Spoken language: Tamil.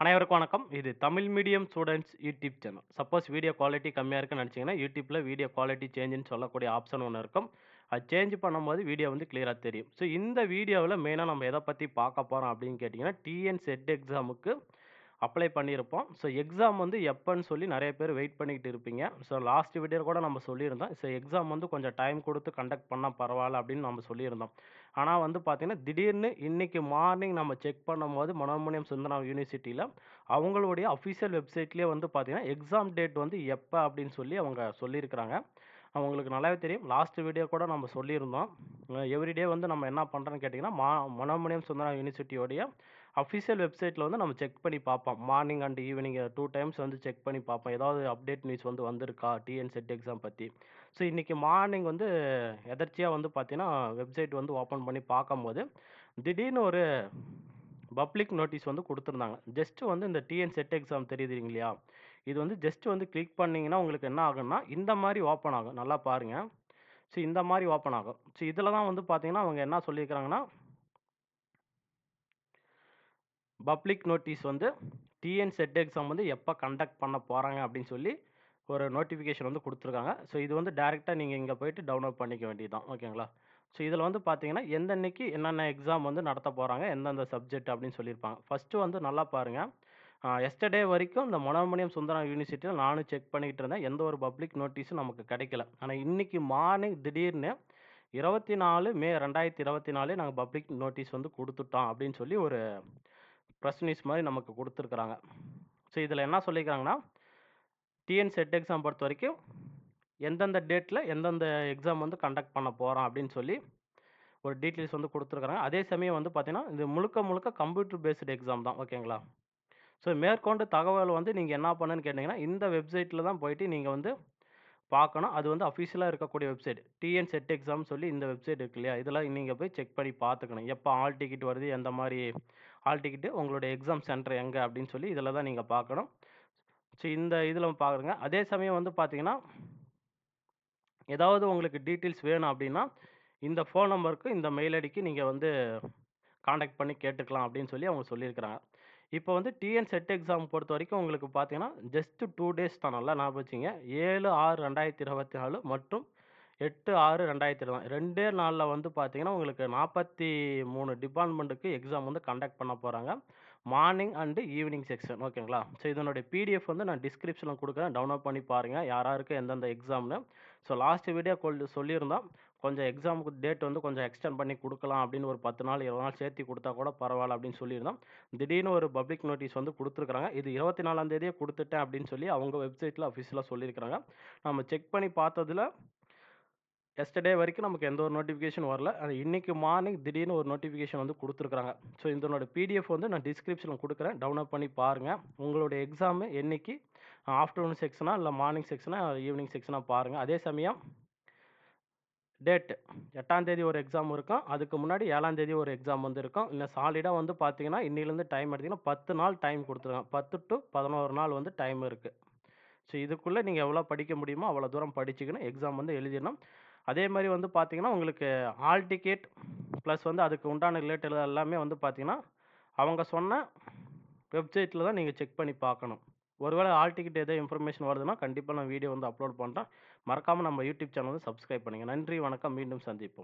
அனைவருக்கும் வணக்கம். இது Tamil medium students YouTube channel. Suppose video quality கம்மியாக இருக்குன்னு நினச்சிங்கன்னா யூடியூப்பில் வீடியோ குவாலிட்டி சேஞ்சுன்னு சொல்லக்கூடிய ஆப்ஷன் ஒன்று இருக்கும். அது சேஞ்ச் பண்ணும்போது வீடியோ வந்து கிளியராக தெரியும். ஸோ இந்த வீடியோவில் மெயினாக நம்ம எதை பற்றி பார்க்க போகிறோம் அப்படின்னு கேட்டிங்கன்னா டிஎன் செட் எக்ஸாமுக்கு அப்ளை பண்ணியிருப்போம். ஸோ எக்ஸாம் வந்து எப்போன்னு சொல்லி நிறைய பேர் வெயிட் பண்ணிக்கிட்டு இருப்பீங்க. ஸோ லாஸ்ட் வீடியோ கூட நம்ம சொல்லியிருந்தோம். ஸோ எக்ஸாம் வந்து கொஞ்சம் டைம் கொடுத்து கண்டக்ட் பண்ணால் பரவாயில்ல அப்படின்னு நம்ம சொல்லியிருந்தோம். ஆனால் வந்து பார்த்திங்கன்னா திடீர்னு இன்றைக்கி மார்னிங் நம்ம செக் பண்ணும்போது மனோன்மணியம் சுந்தரம் யூனிவர்சிட்டியில் அவங்களுடைய அஃபிஷியல் வெப்சைட்லேயே வந்து பார்த்திங்கன்னா எக்ஸாம் டேட் வந்து எப்போ அப்படின்னு சொல்லி அவங்க சொல்லியிருக்கிறாங்க. அவங்களுக்கு நல்லாவே தெரியும். லாஸ்ட் வீடியோ கூட நம்ம சொல்லியிருந்தோம். எவ்ரிடே வந்து நம்ம என்ன பண்ணுறோன்னு கேட்டிங்கன்னா மா மனோமணியம் சுந்தரம் யூனிவர்சிட்டியோடைய அஃபிஷியல் வெப்சைட்டில் வந்து நம்ம செக் பண்ணி பார்ப்போம். Morning and evening two times வந்து செக் பண்ணி பார்ப்போம். ஏதாவது அப்டேட் நியூஸ் வந்து வந்திருக்கா டிஎன் செட் எக்ஸாம் பற்றி ஸோ இன்றைக்கி மார்னிங் வந்து எதர்ச்சியாக வந்து பார்த்தீங்கன்னா, வெப்சைட் வந்து ஓப்பன் பண்ணி பார்க்கும்போது, திடீர்னு ஒரு பப்ளிக் நோட்டீஸ் வந்து கொடுத்துருந்தாங்க ஜஸ்ட்டு வந்து இந்த டிஎன் செட் எக்ஸாம் தெரியுது இல்லையா இது வந்து ஜஸ்ட் வந்து கிளிக் பண்ணீங்கன்னா, உங்களுக்கு என்ன ஆகும்னா, இந்த மாதிரி ஓப்பன் ஆகும். நல்லா பாருங்க. ஸோ இந்த மாதிரி ஓப்பன் ஆகும். ஸோ இதில் தான் வந்து பார்த்தீங்கன்னா, அவங்க என்ன சொல்லியிருக்கிறாங்கன்னா பப்ளிக் நோட்டீஸ் வந்து டிஎன் செட் எக்ஸாம் வந்து எப்போ கண்டக்ட் பண்ண போகிறாங்க அப்படின்னு சொல்லி ஒரு நோட்டிஃபிகேஷன் வந்து கொடுத்துருக்காங்க ஸோ இது வந்து டேரெக்டாக நீங்கள் இங்கே போயிட்டு டவுன்லோட் பண்ணிக்க வேண்டியது தான். ஓகேங்களா? ஸோ இதில் வந்து பார்த்தீங்கன்னா, எந்தன்னைக்கு என்னென்ன எக்ஸாம் வந்து நடத்த போகிறாங்க எந்தெந்த சப்ஜெக்ட் அப்படின்னு சொல்லியிருப்பாங்க. ஃபஸ்ட்டு வந்து நல்லா பாருங்கள் அ எஸ்டர்டே வரைக்கும் இந்த மனோன்மணியம் சுந்தரம் யூனிவர்சிட்டியில் நானும் செக் பண்ணிக்கிட்டு இருந்தேன். எந்த ஒரு பப்ளிக் நோட்டீஸும் நமக்கு கிடைக்கல. ஆனால் இன்னைக்கு மார்னிங் திடீர்னு 24 மே ரெண்டாயிரத்தி இருபத்தி நாலு நாங்கள் பப்ளிக் நோட்டீஸ் வந்து கொடுத்துட்டோம் அப்படின்னு சொல்லி ஒரு ப்ரெஸ் நியூஸ் மாதிரி நமக்கு கொடுத்துருக்குறாங்க ஸோ இதில் என்ன சொல்லியிருக்காங்கன்னா, டிஎன் செட் எக்ஸாம் பொறுத்தவரைக்கும் எந்தெந்த டேட்டில் எந்தெந்த எக்ஸாம் வந்து கண்டக்ட் பண்ண போகிறோம் அப்படின்னு சொல்லி ஒரு டீட்டெயில்ஸ் வந்து கொடுத்துருக்குறாங்க அதே சமயம் வந்து பார்த்தீங்கன்னா, இது முழுக்க முழுக்க கம்ப்யூட்டர் பேஸ்டு எக்ஸாம் தான். ஓகேங்களா? ஸோ மேற்கொண்டு தகவல் வந்து நீங்கள் என்ன பண்ணுன்னு கேட்டிங்கன்னா இந்த வெப்சைட்டில் தான் போயிட்டு நீங்கள் வந்து பார்க்கணும். அது வந்து அஃபிஷியலாக இருக்கக்கூடிய வெப்சைட். டிஎன் செட் எக்ஸாம் சொல்லி இந்த வெப்சைட் இருக்கு இல்லையா? இதெல்லாம் நீங்கள் போய் செக் பண்ணி பார்த்துக்கணும். எப்போ ஆல் டிக்கெட் வருது, எந்த மாதிரி ஆல் டிக்கெட்டு உங்களுடைய எக்ஸாம் சென்டர் எங்கே அப்படின்னு சொல்லி இதில் தான் நீங்கள் பார்க்கணும். ஸோ இந்த இதில் பார்க்குறங்க அதே சமயம் வந்து பார்த்தீங்கன்னா ஏதாவது உங்களுக்கு டீட்டெயில்ஸ் வேணும் அப்படின்னா, இந்த ஃபோன் நம்பருக்கு, இந்த மெயில் ஐடிக்கு நீங்கள் வந்து காண்டாக்ட் பண்ணி கேட்டுக்கலாம் அப்படின்னு சொல்லி அவங்க சொல்லியிருக்கிறாங்க. இப்போ வந்து டிஎன் செட் எக்ஸாம் பொறுத்தவரைக்கும் உங்களுக்கு பார்த்தீங்கன்னா, ஜஸ்ட் டூ டேஸ் தான். நல்லா ஞாபகம் வச்சுக்கங்க. 7/6/2024 மற்றும் எட்டு ஆறு ரெண்டாயிரத்தி இருபது ரெண்டே நாளில் வந்து பார்த்தீங்கன்னா, உங்களுக்கு 43 டிபார்ட்மெண்ட்டுக்கு எக்ஸாம் வந்து கண்டக்ட் பண்ண போகிறாங்க மார்னிங் அண்டு ஈவினிங் செக்ஷன் ஓகேங்களா? ஸோ இதனுடைய பிடிஎஃப் வந்து நான் டிஸ்கிரிப்ஷனில் கொடுக்குறேன் டவுன்லோட் பண்ணி பாருங்கள் யாராருக்கு யாருக்கு எந்தெந்த எக்ஸாம்னு. ஸோ லாஸ்ட் வீடியோ கொல் சொல்லியிருந்தோம். கொஞ்சம் எக்ஸாமுக்கு டேட் வந்து கொஞ்சம் எக்ஸ்டெண்ட் பண்ணி கொடுக்கலாம் அப்படின்னு ஒரு 10 நாள், 20 நாள் சேர்த்து கொடுத்தா கூட பரவாயில்ல அப்படின்னு சொல்லியிருந்தோம். திடீர்னு ஒரு பப்ளிக் நோட்டீஸ் வந்து கொடுத்துருக்காங்க இது 24ஆம் தேதியே கொடுத்துட்டேன் அப்படின்னு சொல்லி அவங்க வெப்சைட்டில் அஃபிஷியலா சொல்லியிருக்கிறாங்க. நம்ம செக் பண்ணி பார்த்ததுல எஸ்டர்டே வரைக்கும் நமக்கு எந்த ஒரு நோட்டிஃபிகேஷன் வரல. ஆனா இன்னைக்கு மார்னிங் திடீர்னு ஒரு நோட்டிஃபிகேஷன் வந்து கொடுத்துருக்காங்க ஸோ இதனோட பிடிஎஃப் வந்து நான் டிஸ்கிரிப்ஷனில் கொடுக்குறேன் டவுன்லோட் பண்ணி பாருங்கள் உங்களுடைய எக்ஸாமு என்றைக்கு ஆஃப்டர்நூன் செக்ஷனா, இல்லை மார்னிங் செக்ஷனா, ஈவினிங் செக்ஷனா பாருங்கள் அதே சமயம் டேட் 8ஆம் தேதி ஒரு எக்ஸாம் இருக்கும். அதுக்கு முன்னாடி 7ஆம் தேதி ஒரு எக்ஸாம் வந்து இருக்கும். இல்லை சாலிடாக வந்து பார்த்தீங்கன்னா, இன்னிலேருந்து டைம் எடுத்திங்கன்னா பத்து நாள் டைம் குடுத்துருக்காங்க. 10 டூ 11 நாள் வந்து டைம் இருக்குது ஸோ இதுக்குள்ளே நீங்கள் எவ்வளோ படிக்க முடியுமோ அவ்வளோ தூரம் படிச்சுக்கணும். எக்ஸாம் வந்து எழுதிடணும். அதே மாதிரி வந்து பார்த்தீங்கன்னா, உங்களுக்கு ஆல் டிக்கெட் ப்ளஸ் வந்து அதுக்கு உண்டான ரிலேட்டட் எல்லாமே வந்து பார்த்தீங்கன்னா, அவங்க சொன்ன வெப்சைட்டில் தான் நீங்கள் செக் பண்ணி பார்க்கணும். ஒருவேளை ஆல் டிக்கெட் ஏதோ இன்ஃபர்மேஷன் வருதுன்னா, கண்டிப்பாக நான் வீடியோ வந்து அப்லோட் பண்ணுறேன் மறக்காமல் நம்ம யூடியூப் சேனல் வந்து சப்ஸ்கிரைப் பண்ணுங்கள் நன்றி, வணக்கம். மீண்டும் சந்திப்போம்.